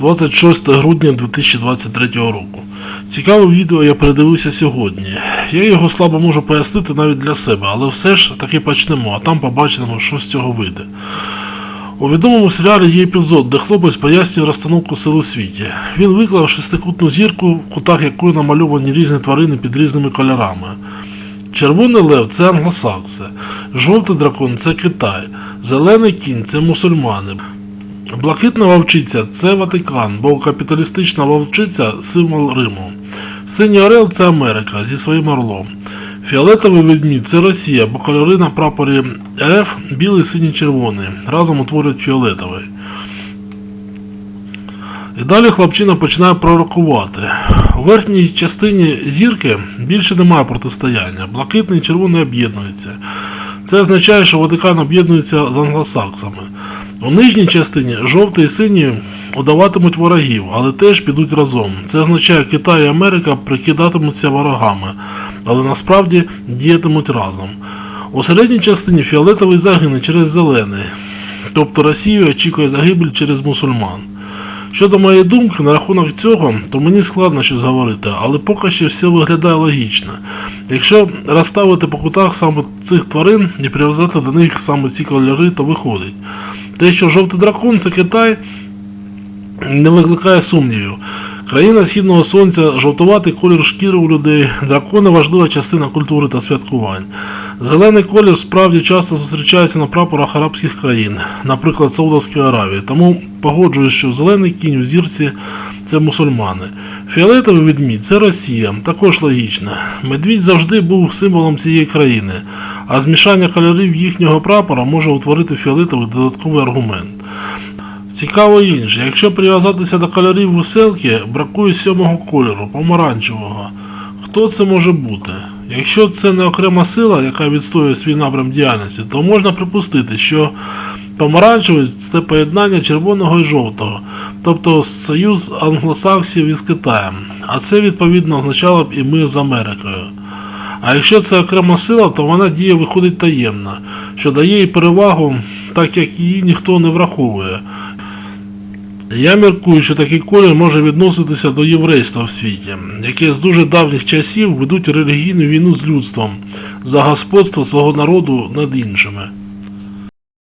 26 грудня 2023 року. Цікаве відео я передивився сьогодні. Я його слабо можу пояснити навіть для себе, але все ж таки почнемо, а там побачимо, що з цього вийде. У відомому серіалі є епізод, де хлопець пояснює розстановку сил у світі. Він виклав шестикутну зірку, в кутах якої намальовані різні тварини під різними кольорами. Червоний лев це англосакси, жовтий дракон це Китай, зелений кінь це мусульмани. Блакитна вовчиця це Ватикан, бо капіталістична вовчиця символ Риму. Синій орел це Америка зі своїм орлом. Фіолетовий ведмідь це Росія, бо кольори на прапорі РФ білий, синій, червоний. Разом утворюють фіолетовий. І далі хлопчина починає пророкувати. У верхній частині зірки більше немає протистояння. Блакитний і червоний об'єднуються. Це означає, що Ватикан об'єднується з англосаксами. У нижній частині жовтий і синій удаватимуть ворогів, але теж підуть разом. Це означає, Китай і Америка прикидатимуться ворогами, але насправді діятимуть разом. У середній частині фіолетовий загине через зелений, тобто Росію очікує загибель через мусульман. Щодо моєї думки на рахунок цього, то мені складно щось говорити, але поки що все виглядає логічно. Якщо розставити по кутах саме цих тварин і прив'язати до них саме ці кольори, то виходить. Те, що жовтий дракон це Китай, не викликає сумнівів. Країна східного сонця, жовтуватий колір шкіри у людей, дракони важлива частина культури та святкувань. Зелений колір справді часто зустрічається на прапорах арабських країн, наприклад, Саудовської Аравії. Тому погоджуюсь, що зелений кінь у зірці це мусульмани. Фіолетовий ведмідь це Росія, також логічно. Медвідь завжди був символом цієї країни, а змішання кольорів їхнього прапора може утворити фіолетовий додатковий аргумент. Цікаво інше, якщо прив'язатися до кольорів веселки, бракує сьомого кольору, помаранчевого. Хто це може бути? Якщо це не окрема сила, яка відстоює свій напрям діяльності, то можна припустити, що помаранчевий це поєднання червоного і жовтого, тобто союз англосаксів із Китаєм. А це відповідно означало б і мир з Америкою. А якщо це окрема сила, то вона діє виходить таємно, що дає їй перевагу, так як її ніхто не враховує. Я міркую, що такий колір може відноситися до єврейства в світі, яке з дуже давніх часів ведуть релігійну війну з людством за господство свого народу над іншими.